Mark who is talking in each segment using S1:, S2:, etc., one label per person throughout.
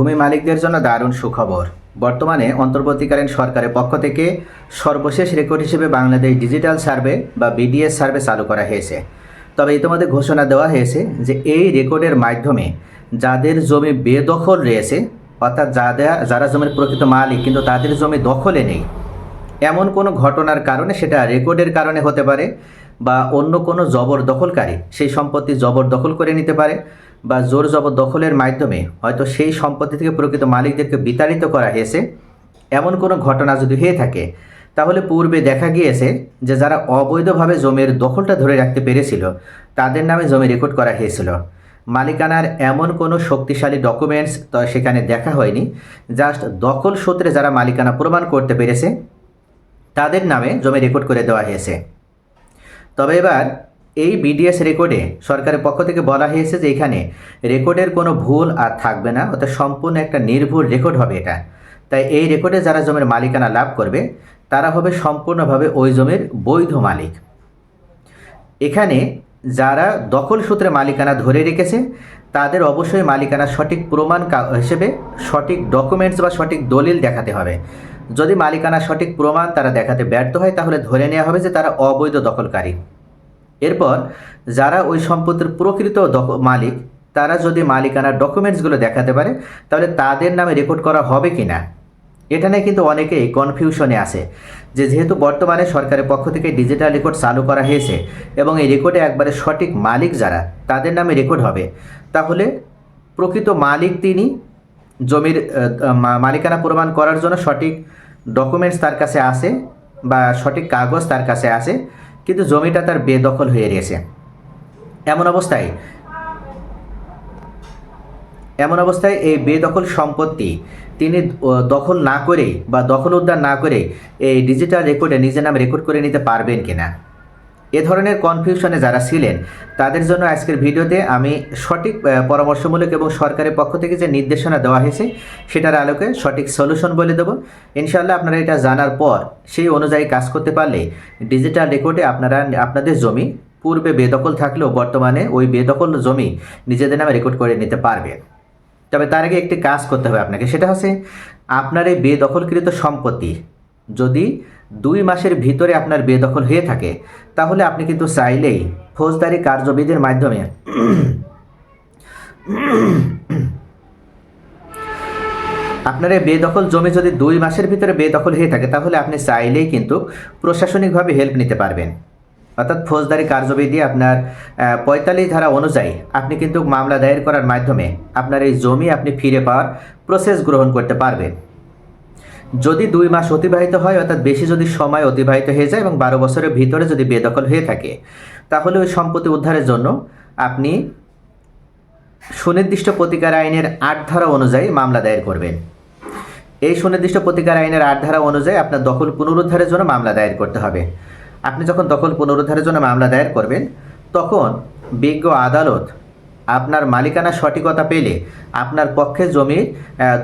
S1: ভূমি মালিকদের জন্য দারুণ সুখবর। বর্তমানে অন্তর্বর্তীকালীন সরকারের পক্ষ থেকে সর্বশেষ রেকর্ড হিসেবে বাংলাদেশ ডিজিটাল সার্ভে বা বিডিএস সার্ভে চালু করা হয়েছে। তবে ইতিমধ্যে ঘোষণা দেওয়া হয়েছে যে এই রেকর্ডের মাধ্যমে যাদের জমি বেদখল রয়েছে, অর্থাৎ যাদের, যারা জমির প্রকৃত মালিক কিন্তু তাদের জমি দখলে নেই। এমন কোনো ঘটনার কারণে সেটা রেকর্ডের কারণে হতে পারে বা অন্য কোনো জবরদখলকারী সেই সম্পত্তি জবরদখল করে নিতে পারে। বা জোর জবরদখলের মাধ্যমে হয়তো সেই সম্পত্তি থেকে প্রকৃত মালিকদেরকে বিতাড়িত করা হয়েছে, এমন কোনো ঘটনা যদি হয়ে থাকে, তাহলে পূর্বে দেখা গিয়েছে যে যারা অবৈধভাবে জমির দখলটা ধরে রাখতে পেরেছিল, তাদের নামে জমি রেকর্ড করা হয়েছিল। মালিকানার এমন কোনো শক্তিশালী ডকুমেন্টস তো সেখানে দেখা হয়নি, জাস্ট দখল সূত্রে যারা মালিকানা প্রমাণ করতে পেরেছে, তাদের নামে জমি রেকর্ড করে দেওয়া হয়েছে। তবে এবার এই বিডিএস রেকর্ডে সরকারের পক্ষ থেকে বলা হয়েছে যে এখানে রেকর্ডের কোনো ভুল আর থাকবে না, অর্থাৎ সম্পূর্ণ একটা নির্ভুল রেকর্ড হবে এটা। তাই এই রেকর্ডে যারা জমির মালিকানা লাভ করবে, তারা হবে সম্পূর্ণভাবে ওই জমির বৈধ মালিক। এখানে যারা দখল সূত্রে মালিকানা ধরে রেখেছে, তাদের অবশ্যই মালিকানা সঠিক প্রমাণ হিসেবে সঠিক ডকুমেন্টস বা সঠিক দলিল দেখাতে হবে। যদি মালিকানা সঠিক প্রমাণ তারা দেখাতে ব্যর্থ হয়, তাহলে ধরে নেওয়া হবে যে তারা অবৈধ দখলকারী। এরপর যারা ওই সম্পত্তির প্রকৃত মালিক, তারা যদি মালিকানার ডকুমেন্টসগুলো দেখাতে পারে, তাহলে তাদের নামে রেকর্ড করা হবে কি না এটা নিয়ে কিন্তু অনেকেই কনফিউশনে আছে যে যেহেতু বর্তমানে সরকারের পক্ষ থেকে ডিজিটাল রেকর্ড চালু করা হয়েছে এবং এই রেকর্ডে একবারে সঠিক মালিক যারা, তাদের নামে রেকর্ড হবে, তাহলে প্রকৃত মালিক তিনি জমির মালিকানা প্রমাণ করার জন্য সঠিক ডকুমেন্টস তার কাছে আছে বা সঠিক কাগজ তার কাছে আছে কিন্তু জমিটা তার বেদখল হয়ে রয়েছে। এমন অবস্থায় এমন অবস্থায় এই বেদখল সম্পত্তি তিনি দখল না করে বা দখল উদ্ধার না করে এই ডিজিটাল রেকর্ডে নিজের নাম রেকর্ড করে নিতে পারবেন কিনা? এ ধরনের কনফিউশনে যারা ছিলেন, তাদের জন্য আজকের ভিডিওতে আমি সঠিক পরামর্শমূলক এবং সরকারের পক্ষ থেকে যে নির্দেশনা দেওয়া হয়েছে, সেটার আলোকে সঠিক সলিউশন বলে দেবো। ইনশাল্লাহ আপনারা এটা জানার পর, সেই অনুযায়ী কাজ করতে পারলে ডিজিটাল রেকর্ডে আপনারা, আপনাদের জমি পূর্বে বেদখল থাকলেও বর্তমানে ওই বেদখল জমি নিজেদের নামে রেকর্ড করে নিতে পারবেন। তবে তার আগে একটি কাজ করতে হবে আপনাকে, সেটা হচ্ছে আপনার এই বেদখলকৃত সম্পত্তি যদি দুই মাসের ভিতরে আপনার বেদখল হয়ে থাকে। তাহলে আপনি কিন্তু চাইলেই ফৌজদারি কার্যবিধির মাধ্যমে আপনার এই বেদখল জমি যদি দুই মাসের ভিতরে বেদখল হয়ে থাকে, তাহলে আপনি চাইলেই কিন্তু প্রশাসনিকভাবে হেল্প নিতে পারবেন। অর্থাৎ ফৌজদারি কার্যবিধি আপনার পঁয়তাল্লিশ ধারা অনুযায়ী আপনি কিন্তু মামলা দায়ের করার মাধ্যমে আপনার এই জমি আপনি ফিরে পাওয়ার প্রসেস গ্রহণ করতে পারবেন। যদি দুই মাস অতিবাহিত হয়, অর্থাৎ বেশি যদি সময় অতিবাহিত হয়ে যায় এবং বারো বছরের ভিতরে যদি বেদখল হয়ে থাকে, তাহলে ওই সম্পত্তি উদ্ধারের জন্য আপনি সুনির্দিষ্ট প্রতিকার আইনের আট ধারা অনুযায়ী মামলা দায়ের করবেন। এই সুনির্দিষ্ট প্রতিকার আইনের আট ধারা অনুযায়ী আপনার দখল পুনরুদ্ধারের জন্য মামলা দায়ের করতে হবে। আপনি যখন দখল পুনরুদ্ধারের জন্য মামলা দায়ের করবেন, তখন বিজ্ঞ আদালত আপনার মালিকানা সঠিকতা পেলে আপনার পক্ষে জমি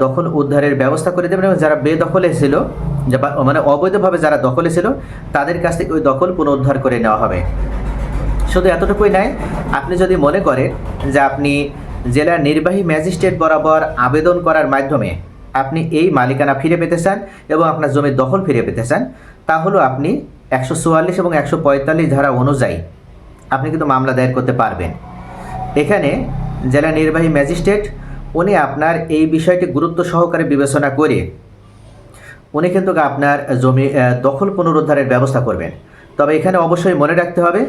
S1: দখল উদ্ধারের ব্যবস্থা করে দেবেন এবং যারা বেদখলে ছিল মানে অবৈধভাবে যারা দখলে ছিল, তাদের কাছ থেকে ওই দখল পুনরুদ্ধার করে নেওয়া হবে। শুধু এতটুকুই নয়, আপনি যদি মনে করেন যে আপনি জেলার নির্বাহী ম্যাজিস্ট্রেট বরাবর আবেদন করার মাধ্যমে আপনি এই মালিকানা ফিরে পেতে চান এবং আপনার জমির দখল ফিরে পেতে চান, তাহলেও আপনি একশো চুয়াল্লিশ এবং একশো পঁয়তাল্লিশ ধারা অনুযায়ী আপনি কিন্তু মামলা দায়ের করতে পারবেন। এখানে জেলা নির্বাহী ম্যাজিস্ট্রেট, উনি আপনার এই বিষয়টি গুরুত্ব সহকারে বিবেচনা করে উনি কিন্তু আপনার জমি দখল পুনরুদ্ধারের ব্যবস্থা করবেন। তবে এখানে অবশ্যই মনে রাখতে হবে,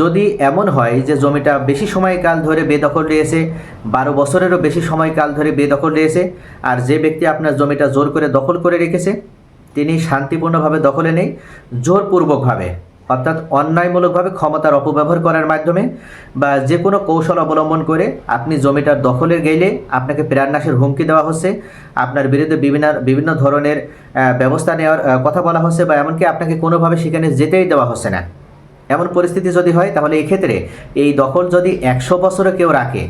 S1: যদি এমন হয় যে জমিটা বেশি সময়কাল ধরে বেদখল রয়েছে, বারো বছরেরও বেশি সময়কাল ধরে বেদখল রয়েছে, আর যে ব্যক্তি আপনার জমিটা জোর করে দখল করে রেখেছে, তিনি শান্তিপূর্ণভাবে দখলে নেই, জোরপূর্বকভাবে। অর্থাৎ অন্যায়মূলকভাবে ক্ষমতার অপব্যবহার করার মাধ্যমে বা যে কোনো কৌশল অবলম্বন করে আপনি জমিটার দখলে গেলে আপনাকে প্রাণনাশের হুমকি দেওয়া হচ্ছে, আপনার বিরুদ্ধে বিভিন্ন বিভিন্ন ধরনের ব্যবস্থা নেওয়ার কথা বলা হচ্ছে বা এমনকি আপনাকে কোনোভাবে সেখানে যেতেই দেওয়া হচ্ছে না। এমন পরিস্থিতি যদি হয় তাহলে এক্ষেত্রে এই দখল যদি একশো বছরে কেউ রাখে,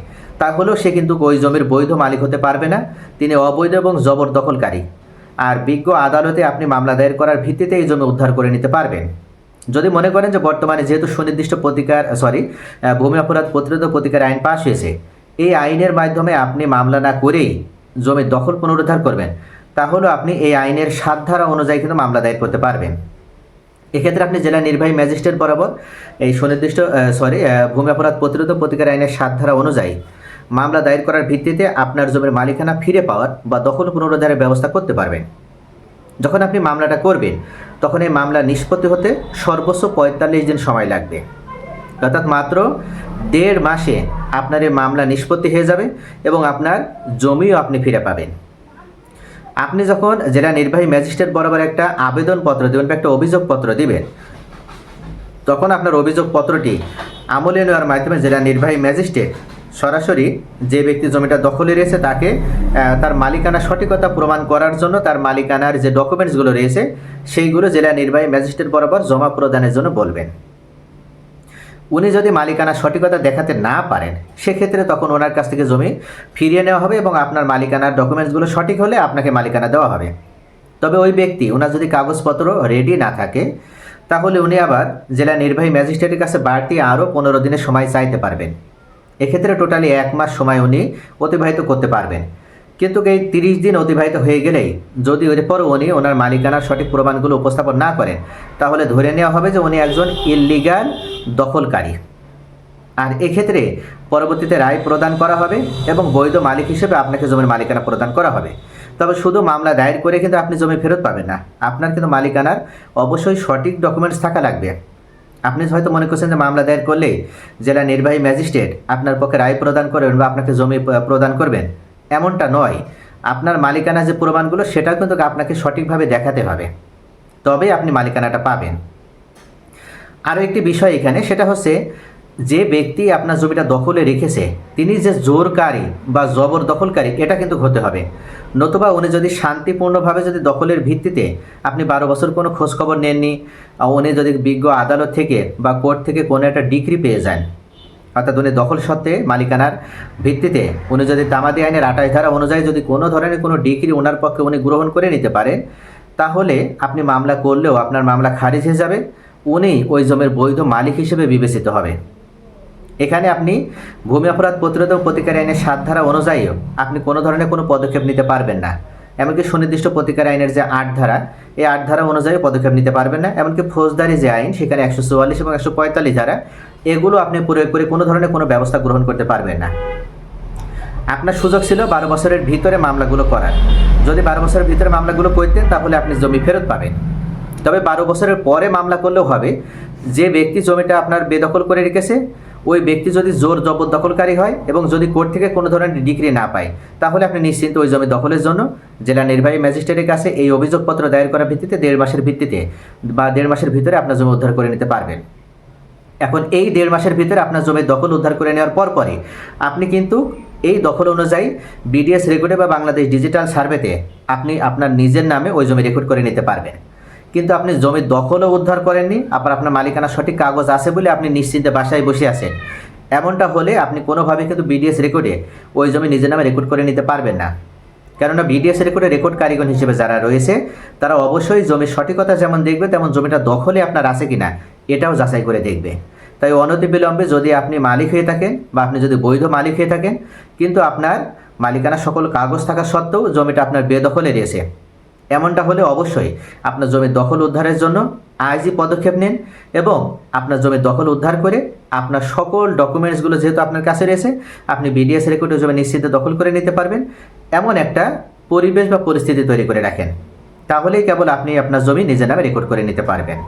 S1: তাহলেও সে কিন্তু ওই জমির বৈধ মালিক হতে পারবে না। তিনি অবৈধ এবং জবরদখলকারী আর বিজ্ঞ আদালতে আপনি মামলা দায়ের করার ভিত্তিতে এই জমি উদ্ধার করে নিতে পারবেন। যদি মনে করেন যে বর্তমানে যেহেতু সুনির্দিষ্ট প্রতিকার সরি ভূমি অপরাধ প্রতিরোধ প্রতিকার আইন পাশ হয়েছে, এই আইনের মাধ্যমে আপনি মামলা না করেই জমির দখল পুনরুদ্ধার করবেন তাহলে আপনি এই আইনের সাত ধারা অনুযায়ী কিন্তু মামলা দায়ের করতে পারবেন। এক্ষেত্রে আপনি জেলা নির্বাহী ম্যাজিস্ট্রেট বরাবর এই সুনির্দিষ্ট সরি ভূমি অপরাধ প্রতিরোধ প্রতিকার আইনের সাত ধারা অনুযায়ী মামলা দায়ের করার ভিত্তিতে আপনার জমির মালিকানা ফিরে পাওয়ার বা দখল পুনরুদ্ধারের ব্যবস্থা করতে পারবেন। যখন আপনি মামলাটা করবেন তখন এই মামলা নিষ্পত্তি হতে সর্বোচ্চ পঁয়তাল্লিশ দিন সময় লাগবে। অর্থাৎ মাত্র দেড় মাসে আপনার এই মামলা নিষ্পত্তি হয়ে যাবে এবং আপনার জমিও আপনি ফিরে পাবেন। আপনি যখন জেলা নির্বাহী ম্যাজিস্ট্রেট বরাবর একটা আবেদনপত্র দেবেন বা একটা অভিযোগপত্র দিবেন, তখন আপনার অভিযোগপত্রটি আমলে নেওয়ার মাধ্যমে জেলা নির্বাহী ম্যাজিস্ট্রেট সরাসরি যে ব্যক্তি জমিটা দখলে রয়েছে তাকে তার মালিকানা সঠিকতা প্রমাণ করার জন্য তার মালিকানার যে ডকুমেন্টসগুলো রয়েছে, সেইগুলো জেলা নির্বাহী ম্যাজিস্ট্রেট বরাবর জমা প্রদানের জন্য বলবেন। উনি যদি মালিকানা সঠিকতা দেখাতে না পারেন, সেক্ষেত্রে তখন ওনার কাছ থেকে জমি ফিরিয়ে নেওয়া হবে এবং আপনার মালিকানার ডকুমেন্টসগুলো সঠিক হলে আপনাকে মালিকানা দেওয়া হবে। তবে ওই ব্যক্তি, ওনার যদি কাগজপত্র রেডি না থাকে, তাহলে উনি আবার জেলা নির্বাহী ম্যাজিস্ট্রেটের কাছে বাড়তি আরও পনেরো দিনের সময় চাইতে পারবেন। এক্ষেত্রে টোটালি এক মাস সময় উনি অতিবাহিত করতে পারবেন। কিন্তু এই তিরিশ দিন অতিবাহিত হয়ে গেলেই যদি এরপর উনি ওনার মালিকানার সঠিক প্রমাণগুলো উপস্থাপন না করেন, তাহলে ধরে নেওয়া হবে যে উনি একজন ইললিগাল দখলকারী। আর এক্ষেত্রে পরবর্তীতে রায় প্রদান করা হবে এবং বৈধ মালিক হিসেবে আপনাকে জমির মালিকানা প্রদান করা হবে। তবে শুধু মামলা দায়ের করে কিন্তু আপনি জমি ফেরত পাবেন না। আপনার কিন্তু মালিকানার অবশ্যই সঠিক ডকুমেন্টস থাকা লাগবে। আপনি হয়তো মনে করছেন যে মামলা দায়ের করলে জেলা নির্বাহী ম্যাজিস্ট্রেট আপনার পক্ষে রায় প্রদান করবেন বা আপনাকে জমি প্রদান করবেন। এমনটা নয়। আপনার মালিকানা যে প্রমাণগুলো, সেটাও কিন্তু আপনাকে সঠিকভাবে দেখাতে হবে। তবে আপনি মালিকানাটা পাবেন। আরও একটি বিষয় এখানে, সেটা হচ্ছে যে ব্যক্তি আপনার জমিটা দখলে রেখেছে, তিনি যে জোরকারী বা জবর দখলকারী এটা কিন্তু হতে হবে। নতুবা উনি যদি শান্তিপূর্ণভাবে যদি দখলের ভিত্তিতে আপনি বারো বছর কোনো খোঁজখবর নেননি উনি যদি বিজ্ঞ আদালত থেকে বা কোর্ট থেকে কোনো একটা ডিগ্রি পেয়ে যান, অর্থাৎ উনি দখল সত্ত্বে মালিকানার ভিত্তিতে উনি যদি তামাদি আইনের আটাশ ধারা অনুযায়ী যদি কোনো ধরনের কোনো ডিগ্রি ওনার পক্ষে উনি গ্রহণ করে নিতে পারেন, তাহলে আপনি মামলা করলেও আপনার মামলা খারিজ হয়ে যাবে, উনি ওই জমির বৈধ মালিক হিসেবে বিবেচিত হবে। এখানে আপনি ভূমি অপরাধ প্রতিরোধ ও প্রতিকার আইনের সাত ধারা অনুযায়ীও আপনি কোনো ধরনের কোনো পদক্ষেপ নিতে পারবেন না। এমনকি সুনির্দিষ্ট প্রতিকার আইনের যে আট ধারা, এই আট ধারা অনুযায়ী পদক্ষেপ নিতে পারবেন না। এমনকি ফৌজদারি যে আইন, সেখানে একশো চুয়াল্লিশ এবং একশো পঁয়তাল্লিশ ধারা, এগুলো আপনি প্রয়োগ করে কোনো ধরনের কোনো ব্যবস্থা গ্রহণ করতে পারবেন না। আপনার সুযোগ ছিল বারো বছরের ভিতরে মামলাগুলো করার। যদি বারো বছরের ভিতরে মামলাগুলো করতেন, তাহলে আপনি জমি ফেরত পাবেন। তবে বারো বছরের পরে মামলা করলেও হবে, যে ব্যক্তি জমিটা আপনার বেদখল করে রেখেছে ওই ব্যক্তি যদি জোর জবরদখলকারী হয় এবং যদি কোর্ট থেকে কোনো ধরনের ডিগ্রি না পায়, তাহলে আপনি নিশ্চিন্ত ওই জমি দখলের জন্য জেলা নির্বাহী ম্যাজিস্ট্রেটের কাছে এই অভিযোগপত্র দায়ের করার ভিত্তিতে দেড় মাসের ভিত্তিতে বা দেড় মাসের ভিতরে আপনার জমি উদ্ধার করে নিতে পারবেন। এখন এই দেড় মাসের ভিতরে আপনার জমির দখল উদ্ধার করে নেওয়ার পর পরে আপনি কিন্তু এই দখল অনুযায়ী বিডিএস রেকর্ডে বা বাংলাদেশ ডিজিটাল সার্ভেতে আপনি আপনার নিজের নামে ওই জমি রেকর্ড করে নিতে পারবেন। কিন্তু আপনি জমির দখলও উদ্ধার করেননি, আবার আপনার মালিকানা সঠিক কাগজ আছে বলে আপনি নিশ্চিন্তে বাসায় বসে আছেন। এমনটা হলে আপনি কোনোভাবে কিন্তু বিডিএস রেকর্ডে ওই জমি নিজের নামে রেকর্ড করে নিতে পারবেন না। কেননা বিডিএস রেকর্ডে রেকর্ড কারিগর হিসেবে যারা রয়েছে, তারা অবশ্যই জমির সঠিকতা যেমন দেখবে, তেমন জমিটা দখলে আপনার আছে কিনা, এটাও যাচাই করে দেখবে। তাই অনতিবিলম্বে যদি আপনি মালিক হয়ে থাকেন বা আপনি যদি বৈধ মালিক হয়ে থাকেন, কিন্তু আপনার মালিকানা সকল কাগজ থাকা সত্ত্বেও জমিটা আপনার বেদখলে রয়েছে। এমনটা হলে অবশ্যই আপনার জমি দখল উদ্ধারের জন্য আইজি পদক্ষেপ নিন এবং আপনার জমি দখল উদ্ধার করে আপনার সকল ডকুমেন্টসগুলো যেহেতু আপনার কাছে রয়েছে, আপনি বিডিএস রেকর্ডে জমি নিশ্চিত দখল করে নিতে পারবেন। এমন একটা পরিবেশ বা পরিস্থিতি তৈরি করে রাখেন। তাহলেই কেবল আপনি আপনার জমি নিজের নামে রেকর্ড করে নিতে পারবেন।